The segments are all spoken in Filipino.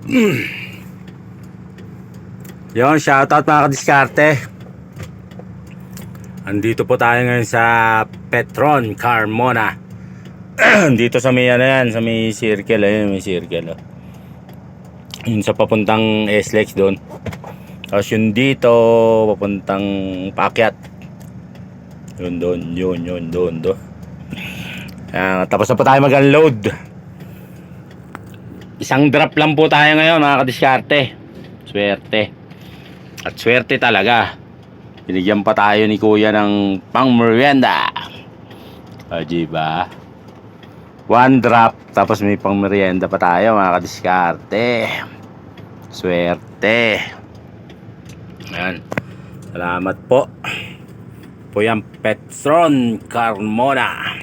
Yon, shoutout mga kadiskarte. Andito po tayo ngayon sa Petron Carmona. Dito sa may ano yan, sa may circle, ayun, may circle. Oh. Yun sa papuntang SLEX doon. Tapos yun dito, papuntang Pakyat. Yun doon, yun, yun, doon, doon. Ah, tapos na po tayo mag-unload. Isang drop lang po tayo ngayon mga kadiskarte. Swerte. At swerte talaga. Binigyan pa tayo ni kuya ng pang merienda. O, ba? One drop, tapos may pang merienda pa tayo mga kadiskarte. Swerte. Ayan. Salamat po. Po yan, Petron Carmona.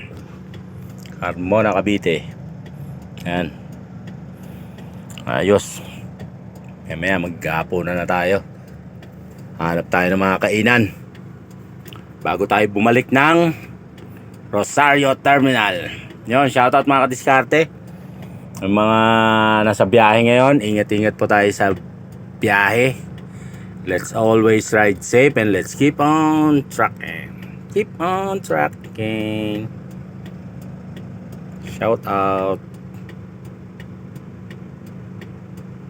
Carmona, Cavite. Ayan. Ayos. Kaya maya maggapo na na tayo. Hanap tayo ng mga kainan. Bago tayo bumalik ng Rosario Terminal. Yun, shoutout mga kadiskarte. Ang mga nasa biyahe ngayon, ingat-ingat po tayo sa biyahe. Let's always ride safe and let's keep on trucking. Keep on trucking. Shout out.